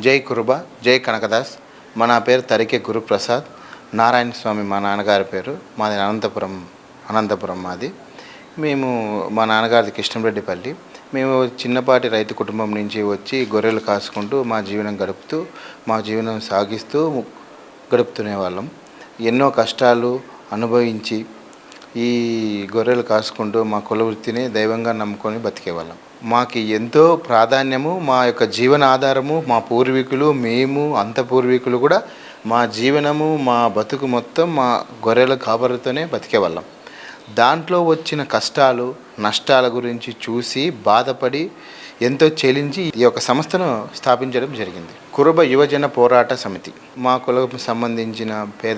జై కురుబ జై కనకదాస్. మా నా పేరు తరికే గురుప్రసాద్. నారాయణ స్వామి మా నాన్నగారి పేరు. మాది అనంతపురం అనంతపురం మాది. మేము మా నాన్నగారిది కృష్ణంరెడ్డిపల్లి. మేము చిన్నపాటి రైతు కుటుంబం నుంచి వచ్చి గొర్రెలు కాసుకుంటూ మా జీవనం గడుపుతూ మా జీవనం సాగిస్తూ గడుపుతునే వాళ్ళం. ఎన్నో కష్టాలు అనుభవించి ఈ గొర్రెలు కాసుకుంటూ మా కుల వృత్తిని దైవంగా నమ్ముకొని బతికేవాళ్ళం. మాకు ఎంతో ప్రాధాన్యము మా యొక్క జీవన ఆధారము మా పూర్వీకులు మేము అంత పూర్వీకులు కూడా మా జీవనము మా బతుకు మొత్తం మా గొర్రెల కాపరితోనే బతికేవాళ్ళం. దాంట్లో వచ్చిన కష్టాలు నష్టాల గురించి చూసి బాధపడి ఎంతో చెలించి ఈ యొక్క సంస్థను స్థాపించడం జరిగింది. కురుబ యువజన పోరాట సమితి. మా కులకు సంబంధించిన పేద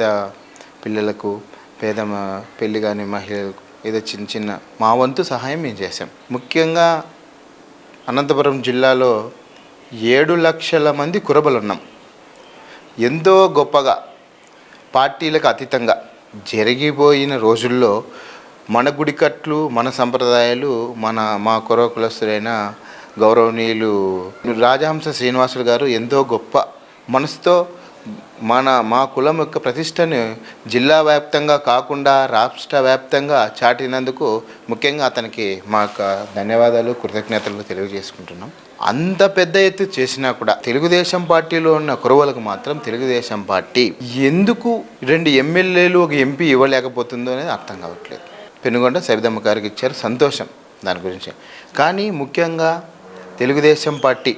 పిల్లలకు పేద మ- పెళ్ళి కాని మహిళలకు ఏదో చిన్న చిన్న మా వంతు సహాయం మేము చేసాం ముఖ్యంగా అనంతపురం జిల్లాలో ఏడు లక్షల మంది కురబలున్నాం. ఎంతో గొప్పగా పార్టీలకు అతీతంగా జరిగిపోయిన రోజుల్లో మన గుడికట్లు మన సంప్రదాయాలు మన మా కురవ కులస్తులైన గౌరవనీయులు రాజహంస శ్రీనివాసులు గారు ఎంతో గొప్ప మనసుతో మన మా కులం యొక్క ప్రతిష్టను జిల్లా వ్యాప్తంగా కాకుండా రాష్ట్ర వ్యాప్తంగా చాటినందుకు ముఖ్యంగా అతనికి మా యొక్క ధన్యవాదాలు కృతజ్ఞతలు తెలియజేసుకుంటున్నాం. అంత పెద్ద ఎత్తు చేసినా కూడా తెలుగుదేశం పార్టీలో ఉన్న కురవలకు మాత్రం తెలుగుదేశం పార్టీ ఎందుకు రెండు ఎమ్మెల్యేలు ఒక ఎంపీ ఇవ్వలేకపోతుందో అనేది అర్థం కావట్లేదు. పెనుగొండ సబిదమ్మ గారికి ఇచ్చారు సంతోషం దాని గురించి. కానీ ముఖ్యంగా తెలుగుదేశం పార్టీ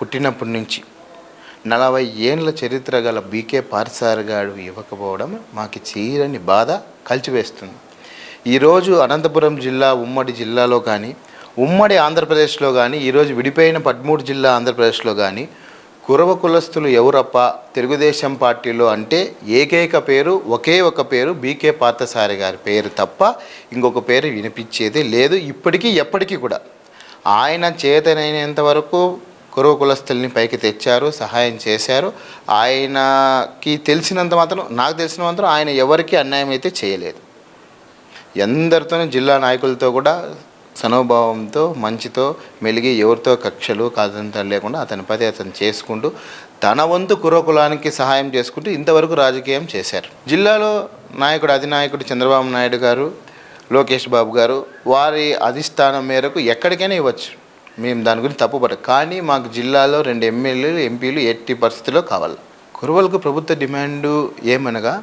పుట్టినప్పటి నుంచి నలభై ఏండ్ల చరిత్ర గల బీకే పార్సార్ గారు ఇవ్వకపోవడం మాకు చీరని బాధ కలిచివేస్తుంది. ఈరోజు అనంతపురం జిల్లా ఉమ్మడి జిల్లాలో కానీ ఉమ్మడి ఆంధ్రప్రదేశ్లో కానీ ఈరోజు విడిపోయిన పదమూడు జిల్లా ఆంధ్రప్రదేశ్లో కానీ కురవ కులస్తులు ఎవరప్ప తెలుగుదేశం పార్టీలో అంటే ఏకైక పేరు ఒకే ఒక పేరు బీకే పార్థసారి గారి పేరు తప్ప ఇంకొక పేరు వినిపించేది లేదు ఇప్పటికీ ఎప్పటికీ కూడా. ఆయన చేతనైనంత వరకు కురవ కులస్తుల్ని పైకి తెచ్చారు సహాయం చేశారు. ఆయనకి తెలిసినంత మాత్రం నాకు తెలిసిన మాత్రం ఆయన ఎవరికి అన్యాయం అయితే చేయలేదు. ఎందరితోనూ జిల్లా నాయకులతో కూడా సనోభావంతో మంచితో మెలిగి ఎవరితో కక్షలు కాదంతా లేకుండా అతని పది అతను చేసుకుంటూ తన వంతు కురకులానికి సహాయం చేసుకుంటూ ఇంతవరకు రాజకీయం చేశారు. జిల్లాలో నాయకుడు అధినాయకుడు చంద్రబాబు నాయుడు గారు లోకేష్ బాబు గారు వారి అధిష్టానం మేరకు ఎక్కడికైనా ఇవ్వచ్చు. మేము దాని గురించి తప్పుపడ కానీ మాకు జిల్లాలో రెండు ఎమ్మెల్యేలు ఎంపీలు ఎట్టి పరిస్థితిలో కావాలి. కురువలకు ప్రభుత్వ డిమాండు ఏమనగా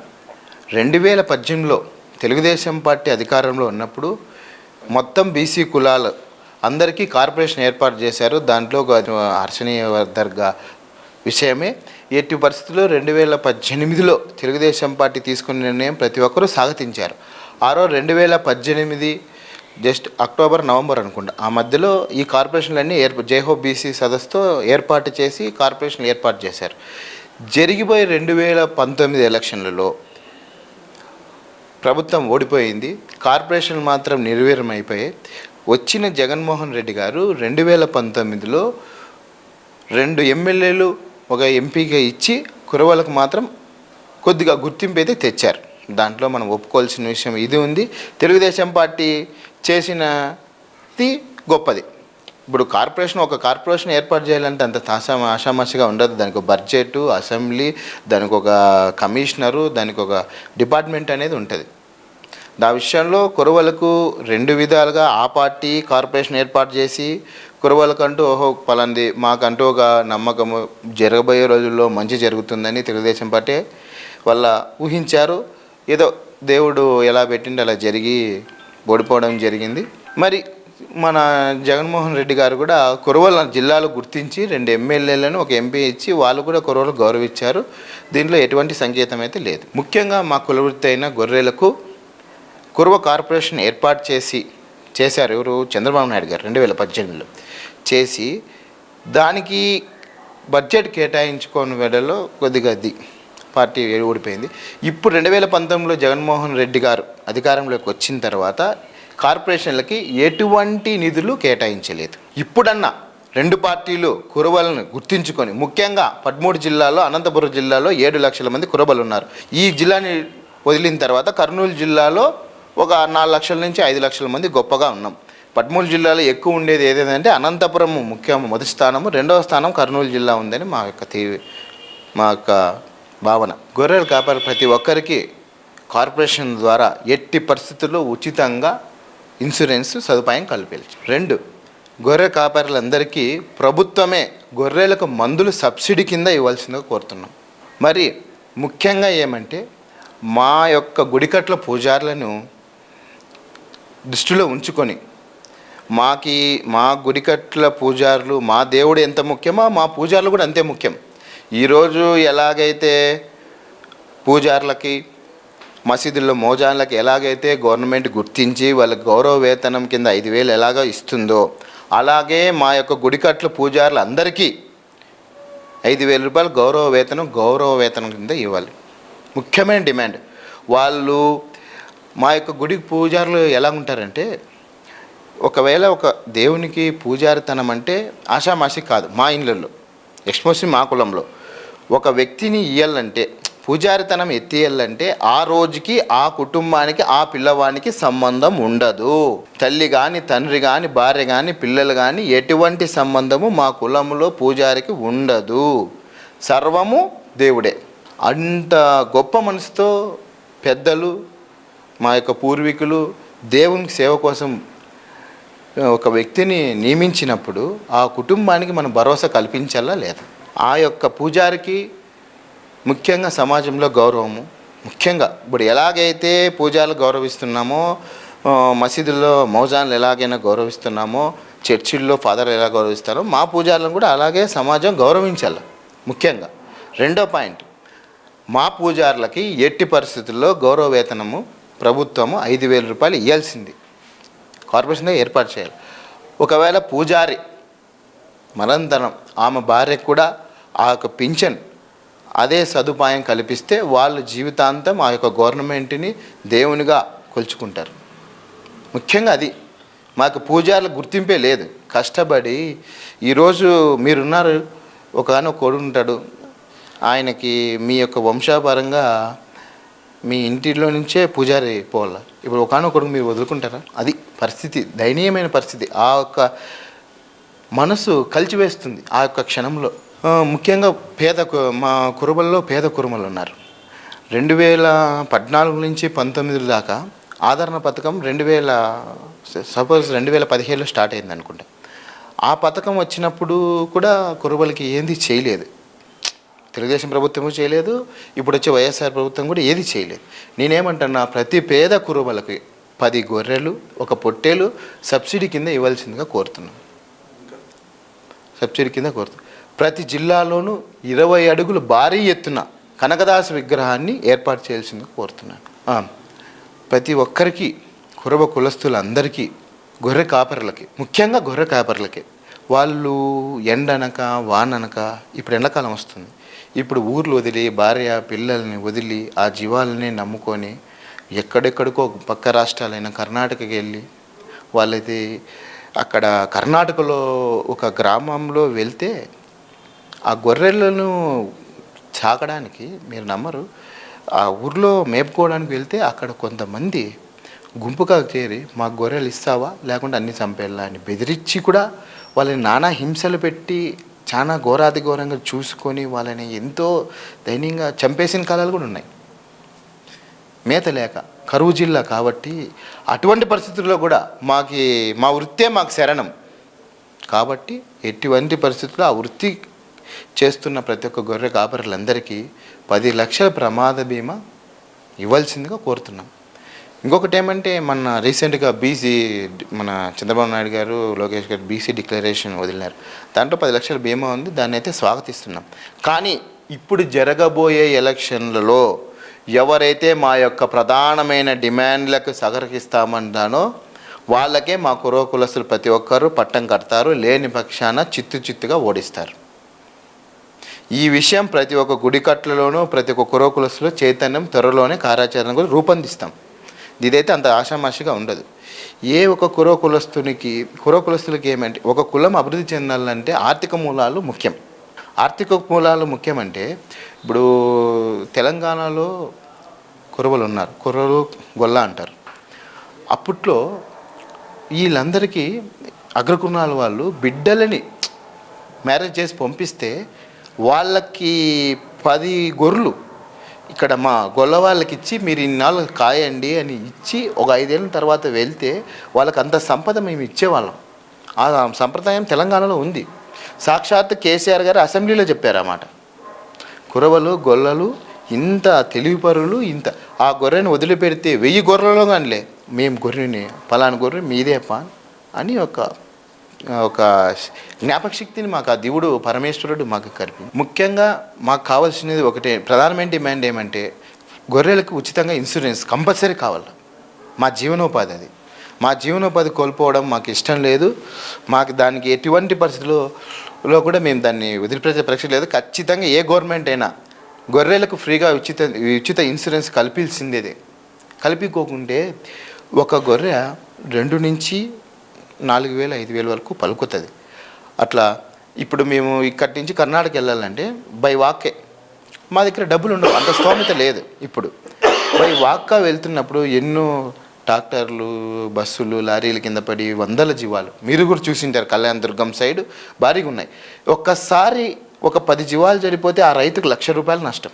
రెండు వేల పద్దెనిమిదిలో తెలుగుదేశం పార్టీ అధికారంలో ఉన్నప్పుడు మొత్తం బీసీ కులాలు అందరికీ కార్పొరేషన్ ఏర్పాటు చేశారు. దాంట్లో హర్షణీయ దర్గా విషయమే. ఎట్టి పరిస్థితుల్లో రెండు వేల పద్దెనిమిదిలో తెలుగుదేశం పార్టీ తీసుకున్న నిర్ణయం ప్రతి ఒక్కరూ స్వాగతించారు. ఆరో రెండు వేల పద్దెనిమిది జస్ట్ అక్టోబర్ నవంబర్ అనుకుంటా. ఆ మధ్యలో ఈ కార్పొరేషన్లన్నీ ఏర్ప జేహో బీసీ సదస్సుతో ఏర్పాటు చేసి కార్పొరేషన్లు ఏర్పాటు చేశారు. జరిగిపోయే రెండు వేల పంతొమ్మిది ఎలక్షన్లలో ప్రభుత్వం ఓడిపోయింది. కార్పొరేషన్ మాత్రం నిర్వీర్యం అయిపోయాయి వచ్చిన జగన్మోహన్ రెడ్డి గారు రెండు వేల పంతొమ్మిదిలో రెండు ఎమ్మెల్యేలు ఒక ఎంపీగా ఇచ్చి కురవలకు మాత్రం కొద్దిగా గుర్తింపు అయితే తెచ్చారు. దాంట్లో మనం ఒప్పుకోవాల్సిన విషయం ఇది ఉంది. తెలుగుదేశం పార్టీ చేసినది గొప్పది. ఇప్పుడు కార్పొరేషన్ ఒక కార్పొరేషన్ ఏర్పాటు చేయాలంటే అంత తాసా ఆషామాషిగా ఉండదు. దానికి ఒక బడ్జెట్ అసెంబ్లీ దానికి ఒక కమిషనరు దానికి ఒక డిపార్ట్మెంట్ అనేది ఉంటుంది. ఆ విషయంలో కురవలకు రెండు విధాలుగా ఆ పార్టీ కార్పొరేషన్ ఏర్పాటు చేసి కురవలకంటూ ఓహో పలాంది మాకంటూ ఒక నమ్మకము జరగబోయే రోజుల్లో మంచి జరుగుతుందని తెలుగుదేశం పార్టీ వల్ల ఊహించారు. ఏదో దేవుడు ఎలా పెట్టిండో అలా జరిగి ఓడిపోవడం జరిగింది. మరి మన జగన్మోహన్ రెడ్డి గారు కూడా కురవల జిల్లాలో గుర్తించి రెండు ఎమ్మెల్యేలను ఒక ఎంపీ ఇచ్చి వాళ్ళు కూడా కురవలు గౌరవించారు. దీంట్లో ఎటువంటి సంకేతం అయితే లేదు. ముఖ్యంగా మా కులవృత్తి అయిన గొర్రెలకు కురవ కార్పొరేషన్ ఏర్పాటు చేసి చేశారు ఎవరు? చంద్రబాబు నాయుడు గారు రెండు వేల పద్దెనిమిదిలో. చేసి దానికి బడ్జెట్ కేటాయించుకోని వేళలో కొద్దిగా అది పార్టీ ఓడిపోయింది. ఇప్పుడు రెండు వేల పంతొమ్మిదిలో జగన్మోహన్ రెడ్డి గారు అధికారంలోకి వచ్చిన తర్వాత కార్పొరేషన్లకి ఎటువంటి నిధులు కేటాయించలేదు. ఇప్పుడన్నా రెండు పార్టీలు కురవలను గుర్తించుకొని ముఖ్యంగా పదమూడు జిల్లాలో అనంతపురం జిల్లాలో ఏడు లక్షల మంది కురబలు ఉన్నారు ఈ జిల్లాని వదిలిన తర్వాత కర్నూలు జిల్లాలో ఒక నాలుగు లక్షల నుంచి ఐదు లక్షల మంది గొప్పగా ఉన్నాం. పదమూడు జిల్లాలో ఎక్కువ ఉండేది ఏదేదంటే అనంతపురం ముఖ్యం మొదటి స్థానము రెండవ స్థానం కర్నూలు జిల్లా ఉందని మా యొక్క మా యొక్క భావన. గొర్రెలు కాపాడే ప్రతి ఒక్కరికి కార్పొరేషన్ ద్వారా ఎట్టి పరిస్థితుల్లో ఉచితంగా ఇన్సూరెన్స్ సదుపాయం కల్పించు రెండు గొర్రె కాపరులందరికీ ప్రభుత్వమే గొర్రెలకు మందులు సబ్సిడీ కింద ఇవ్వాల్సిందిగా కోరుతున్నాం. మరి ముఖ్యంగా ఏమంటే మా యొక్క గుడికట్ల పూజారులను దృష్టిలో ఉంచుకొని మాకి మా గుడికట్ల పూజారులు మా దేవుడు ఎంత ముఖ్యమో మా పూజారులు కూడా అంతే ముఖ్యం. ఈరోజు ఎలాగైతే పూజారులకి మసీదుల్లో మోజాన్లకి ఎలాగైతే గవర్నమెంట్ గుర్తించి వాళ్ళకి గౌరవ వేతనం కింద ఐదు వేలు ఎలాగో ఇస్తుందో అలాగే మా యొక్క గుడికట్లు పూజారులు అందరికీ ఐదు వేల రూపాయలు గౌరవ వేతనం గౌరవ వేతనం కింద ఇవ్వాలి. ముఖ్యమైన డిమాండ్. వాళ్ళు మా యొక్క గుడి పూజారులు ఎలా ఉంటారంటే ఒకవేళ ఒక దేవునికి పూజారితనం అంటే ఆషామాషి కాదు మా ఇండ్లలో ఎక్స్పోసి మా కులంలో. ఒక వ్యక్తిని ఇయ్యాలంటే పూజారితనం ఎత్తేయాలంటే ఆ రోజుకి ఆ కుటుంబానికి ఆ పిల్లవానికి సంబంధం ఉండదు. తల్లి కానీ తండ్రి కానీ భార్య కానీ పిల్లలు కానీ ఎటువంటి సంబంధము మా కులంలో పూజారికి ఉండదు. సర్వము దేవుడే. అంత గొప్ప మనసుతో పెద్దలు మా యొక్క పూర్వీకులు దేవునికి సేవ కోసం ఒక వ్యక్తిని నియమించినప్పుడు ఆ కుటుంబానికి మనం భరోసా కల్పించాలా లేదా? ఆ యొక్క పూజారికి ముఖ్యంగా సమాజంలో గౌరవము. ముఖ్యంగా ఇప్పుడు ఎలాగైతే పూజలు గౌరవిస్తున్నామో మసీదుల్లో మౌజాన్లు ఎలాగైనా గౌరవిస్తున్నామో చర్చిల్లో ఫాదర్లు ఎలా గౌరవిస్తారో మా పూజారులను కూడా అలాగే సమాజం గౌరవించాలి ముఖ్యంగా. రెండో పాయింట్ మా పూజారులకి ఎట్టి పరిస్థితుల్లో గౌరవ వేతనము ప్రభుత్వము ఐదు వేల రూపాయలు ఇవ్వాల్సింది కార్పొరేషన్గా ఏర్పాటు చేయాలి. ఒకవేళ పూజారి మరంతరం ఆమె భార్యకు కూడా ఆ యొక్క పింఛన్ అదే సదుపాయం కల్పిస్తే వాళ్ళు జీవితాంతం ఆ యొక్క గవర్నమెంట్ని దేవునిగా కొలుచుకుంటారు. ముఖ్యంగా అది. మాకు పూజారుల గుర్తింపే లేదు. కష్టపడి ఈరోజు మీరున్నారు. ఒక కొడు ఉంటాడు. ఆయనకి మీ యొక్క వంశాపరంగా మీ ఇంటిలో నుంచే పూజారి పోవాలి? ఇప్పుడు ఒకనొక కొడుకు మీరు వదులుకుంటారా? అది పరిస్థితి దయనీయమైన పరిస్థితి. ఆ యొక్క మనసు కలిచివేస్తుంది ఆ యొక్క క్షణంలో. ముఖ్యంగా పేద కు- మా కురుబల్లో పేద కురుమలు ఉన్నారు. రెండు వేల పద్నాలుగు నుంచి పంతొమ్మిది దాకా ఆదరణ పథకం రెండు వేల సపోజ్ రెండు వేల పదిహేడులో స్టార్ట్ అయింది అనుకుంటా. ఆ పథకం వచ్చినప్పుడు కూడా కురుబలకి ఏంది చేయలేదు. తెలుగుదేశం ప్రభుత్వము చేయలేదు ఇప్పుడు వచ్చే వైఎస్ఆర్ ప్రభుత్వం కూడా ఏది చేయలేదు. నేనేమంటున్నా ప్రతి పేద కురుబలకి పది గొర్రెలు ఒక పొట్టేలు సబ్సిడీ కింద ఇవ్వాల్సిందిగా కోరుతున్నాను సబ్సిడీ కింద కోరుతున్నాను ప్రతి జిల్లాలోనూ ఇరవై అడుగులు భారీ ఎత్తున కనకదాస విగ్రహాన్ని ఏర్పాటు చేయాల్సిందిగా కోరుతున్నాను. ప్రతి ఒక్కరికి కురబ కులస్తులందరికీ గొర్రె కాపర్లకి ముఖ్యంగా గొర్రె కాపర్లకి వాళ్ళు ఎండనక వాననక ఇప్పుడు ఎండాకాలం వస్తుంది. ఇప్పుడు ఊర్లు వదిలి భార్య పిల్లల్ని వదిలి ఆ జీవాలని నమ్ముకొని ఎక్కడెక్కడికో పక్క రాష్ట్రాలైన కర్ణాటకకి వెళ్ళి వాళ్ళైతే అక్కడ కర్ణాటకలో ఒక గ్రామంలో వెళ్తే ఆ గొర్రెలను చాకడానికి మీరు నమ్మరు. ఆ ఊర్లో మేపుకోవడానికి వెళ్తే అక్కడ కొంతమంది గుంపుగా చేరి మా గొర్రెలు ఇస్తావా? లేకుంటే అన్ని చంపేలా అని బెదిరించి కూడా వాళ్ళని నానా హింసలు పెట్టి చాలా ఘోరాది ఘోరంగా చూసుకొని వాళ్ళని ఎంతో దైన్యంగా చంపేసిన కాలాలు కూడా ఉన్నాయి. మేత లేక కరువు జిల్లా కాబట్టి అటువంటి పరిస్థితుల్లో కూడా మాకి మా వృత్తే మాకు శరణం. కాబట్టి ఎటువంటి పరిస్థితుల్లో ఆ వృత్తి చేస్తున్న ప్రతి ఒక్క గొర్రె కాపరులందరికీ పది లక్షల ప్రమాద బీమా ఇవ్వాల్సిందిగా కోరుతున్నాం. ఇంకొకటి ఏమంటే మన రీసెంట్గా బీసీ మన చంద్రబాబు నాయుడు గారు లోకేష్ గారు బీసీ డిక్లరేషన్ వదిలినారు. దాంట్లో పది లక్షల బీమా ఉంది దాన్ని అయితే స్వాగతిస్తున్నాం. కానీ ఇప్పుడు జరగబోయే ఎలక్షన్లలో ఎవరైతే మా యొక్క ప్రధానమైన డిమాండ్లకు సహకరిస్తామన్నానో వాళ్ళకే మా కురవ కులస్తులు ప్రతి ఒక్కరూ పట్టం కడతారు లేని పక్షాన చిత్తు చిత్తుగా ఓడిస్తారు. ఈ విషయం ప్రతి ఒక్క గుడికట్లలోనూ ప్రతి ఒక్క కురవ కులస్తులో చైతన్యం త్వరలోనే కార్యాచరణ కూడా రూపొందిస్తాం. ఇదైతే అంత ఆషామాషిగా ఉండదు. ఏ ఒక కురవ కులస్తునికి కురో కులస్తులకి ఏమంటే ఒక కులం అభివృద్ధి చెందాలంటే ఆర్థిక మూలాలు ముఖ్యం. ఆర్థిక మూలాలు ముఖ్యమంటే ఇప్పుడు తెలంగాణలో కురవలు ఉన్నారు. కుర్రలు గొల్ల అంటారు. అప్పట్లో వీళ్ళందరికీ అగ్రకుణాల వాళ్ళు బిడ్డలని మ్యారేజ్ చేసి పంపిస్తే వాళ్ళకి పది గొర్రెలు. ఇక్కడ మా గొల్ల వాళ్ళకి ఇచ్చి మీరు ఇన్నాళ్ళు కాయండి అని ఇచ్చి ఒక ఐదేళ్ళ తర్వాత వెళ్తే వాళ్ళకి అంత సంపద మేము ఇచ్చేవాళ్ళం. ఆ సంప్రదాయం తెలంగాణలో ఉంది. సాక్షాత్ కేసీఆర్ గారు అసెంబ్లీలో చెప్పారన్నమాట కురవలు గొల్లలు ఇంత తెలివిపరులు ఇంత ఆ గొర్రెని వదిలిపెడితే వెయ్యి గొర్రెలో కానిలే మేము గొర్రెని పలానా గొర్రె మీదే పా అని ఒక ఒక జ్ఞాపక శక్తిని మాకు ఆ దేవుడు పరమేశ్వరుడు మాకు కలిపి. ముఖ్యంగా మాకు కావాల్సినది ఒకటే ప్రధానమైన డిమాండ్ ఏమంటే గొర్రెలకు ఉచితంగా ఇన్సూరెన్స్ కంపల్సరీ కావాలి. మా జీవనోపాధి అది. మా జీవనోపాధి కోల్పోవడం మాకు ఇష్టం లేదు. మాకు దానికి ఎటువంటి పరిస్థితుల్లో కూడా మేము దాన్ని వదిలిపెట్టే పరీక్ష లేదు. ఖచ్చితంగా ఏ గవర్నమెంట్ అయినా గొర్రెలకు ఫ్రీగా ఉచిత ఉచిత ఇన్సూరెన్స్ కల్పించిందేదే కల్పించుకోకుంటే ఒక గొర్రె రెండు నుంచి నాలుగు వేలు ఐదు వేలు వరకు పలుకుతుంది. అట్లా ఇప్పుడు మేము ఇక్కడి నుంచి కర్ణాటక వెళ్ళాలంటే బై వాకే మా దగ్గర డబ్బులు ఉండవు అంత స్తోమత లేదు ఇప్పుడు. బై వాక్గా వెళ్తున్నప్పుడు ఎన్నో ట్రాక్టర్లు బస్సులు లారీల కింద పడి వందల జీవాలు. మీరు కూడా చూసింటారు కళ్యాణ దుర్గం సైడ్ భారీగా ఉన్నాయి. ఒక్కసారి ఒక పది జీవాలు చనిపోతే ఆ రైతుకు లక్ష రూపాయలు నష్టం.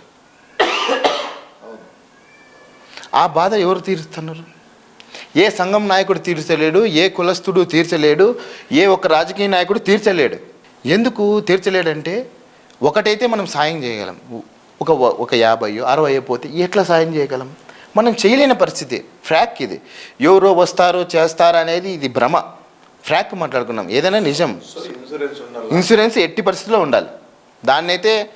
ఆ బాధ ఎవరు తీరుస్తున్నారు? ఏ సంఘం నాయకుడు తీర్చలేడు ఏ కులస్తుడు తీర్చలేడు ఏ ఒక్క రాజకీయ నాయకుడు తీర్చలేడు. ఎందుకు తీర్చలేడంటే ఒకటైతే మనం సాయం చేయగలం. ఒక ఒక యాభై అరవై పోతే ఎట్లా సాయం చేయగలం? మనం చేయలేని పరిస్థితి. ఫ్రాక్ ఇది. ఎవరో వస్తారో చేస్తారో అనేది ఇది భ్రమ. ఫ్రాక్ మాట్లాడుకున్నాం. ఏదైనా నిజం. ఇన్సూరెన్స్ ఎట్టి పరిస్థితిలో ఉండాలి. దాన్ని అయితే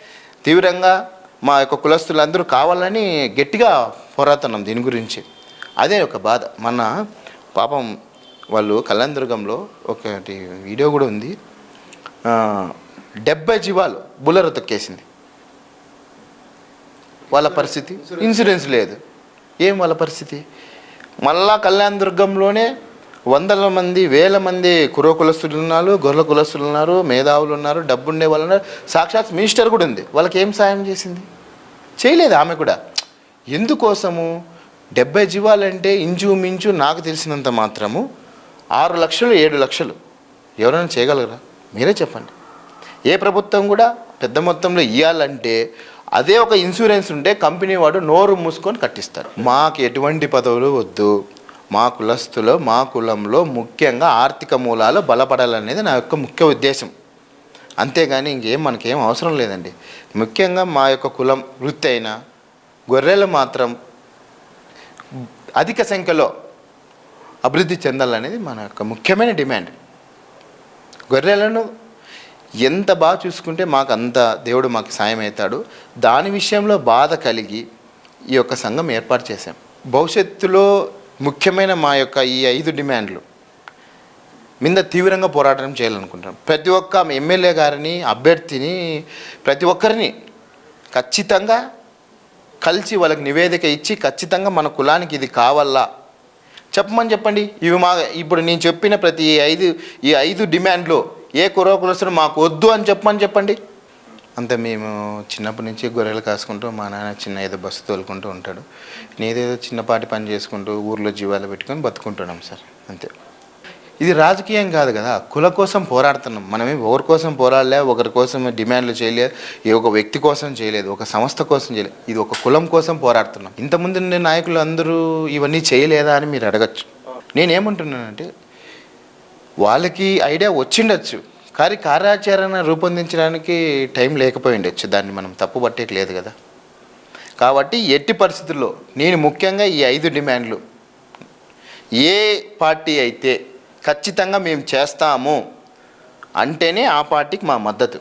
తీవ్రంగా మా యొక్క కులస్తులందరూ కావాలని గట్టిగా పోరాడుతున్నాం దీని గురించి. అదే ఒక బాధ. మన పాపం వాళ్ళు కళ్యాణదుర్గంలో ఒకటి వీడియో కూడా ఉంది. డెబ్బై జీవాలు బుల్లర తొక్కేసింది. వాళ్ళ పరిస్థితి? ఇన్సూరెన్స్ లేదు. ఏం వాళ్ళ పరిస్థితి? మళ్ళా కళ్యాణదుర్గంలోనే వందల మంది వేల మంది కురో కులస్తులు ఉన్నారు గొర్రెల కులస్తులు ఉన్నారు మేధావులు ఉన్నారు డబ్బుండే వాళ్ళు ఉన్నారు. సాక్షాత్ మినిస్టర్ కూడా ఉంది. వాళ్ళకి ఏం సాయం చేసింది? చేయలేదు ఆమె కూడా. ఎందుకోసము? డెబ్బై జీవాలంటే ఇంచు మించు నాకు తెలిసినంత మాత్రము ఆరు లక్షలు ఏడు లక్షలు. ఎవరైనా చేయగలరా? మీరే చెప్పండి. ఏ ప్రభుత్వం కూడా పెద్ద మొత్తంలో ఇవ్వాలంటే అదే ఒక ఇన్సూరెన్స్ ఉంటే కంపెనీ వాడు నోరు మూసుకొని కట్టిస్తారు. మాకు ఎటువంటి పదవులు వద్దు. మా కులస్తులో మా కులంలో ముఖ్యంగా ఆర్థిక మూలాలు బలపడాలనేది నా యొక్క ముఖ్య ఉద్దేశం. అంతేగాని ఇంకేం మనకేం అవసరం లేదండి. ముఖ్యంగా మా యొక్క కులం వృత్తి అయినా గొర్రెలు మాత్రం అధిక సంఖ్యలో అభివృద్ధి చెందాలనేది మన యొక్క ముఖ్యమైన డిమాండ్. గొర్రెలను ఎంత బాగా చూసుకుంటే మాకు అంత దేవుడు మాకు సాయం అవుతాడు. దాని విషయంలో బాధ కలిగి ఈ యొక్క సంఘం ఏర్పాటు చేశాం. భవిష్యత్తులో ముఖ్యమైన మా యొక్క ఈ ఐదు డిమాండ్లు. మీద తీవ్రంగా పోరాటం చేయాలనుకుంటాం ప్రతి ఒక్క ఎమ్మెల్యే గారిని అభ్యర్థిని ప్రతి ఒక్కరిని ఖచ్చితంగా కలిసి వాళ్ళకి నివేదిక ఇచ్చి ఖచ్చితంగా మన కులానికి ఇది కావాలా? చెప్పమని చెప్పండి. ఇవి మా ఇప్పుడు నేను చెప్పిన ప్రతి ఐదు ఈ ఐదు డిమాండ్లు ఏ కురవ కులస్తుడు మాకు వద్దు అని చెప్పమని చెప్పండి. అంతే మేము చిన్నప్పటి నుంచి గొర్రెలు కాసుకుంటూ మా నాన్న చిన్న ఏదో బస్సు తోలుకుంటూ ఉంటాడు. నేదేదో చిన్నపాటి పని చేసుకుంటూ ఊర్లో జీవాలు పెట్టుకొని బతుకుంటున్నాం సార్. అంతే. ఇది రాజకీయం కాదు కదా. కుల కోసం పోరాడుతున్నాం. మనమే ఒకరి కోసం పోరాడలే ఒకరి కోసం డిమాండ్లు చేయలేదు ఏ ఒక వ్యక్తి కోసం చేయలేదు ఒక సంస్థ కోసం చేయలేదు. ఇది ఒక కులం కోసం పోరాడుతున్నాం. ఇంతకుముందు నాయకులు అందరూ ఇవన్నీ చేయలేదా అని మీరు అడగచ్చు. నేనేమంటున్నానంటే వాళ్ళకి ఐడియా వచ్చిండొచ్చు కానీ కార్యాచరణ రూపొందించడానికి టైం లేకపోయి ఉండొచ్చు. దాన్ని మనం తప్పు పట్టేకి లేదు కదా. కాబట్టి ఎట్టి పరిస్థితుల్లో నేను ముఖ్యంగా ఈ ఐదు డిమాండ్లు ఏ పార్టీ అయితే ఖచ్చితంగా మేము చేస్తాము అంటేనే ఆ పార్టీకి మా మద్దతు.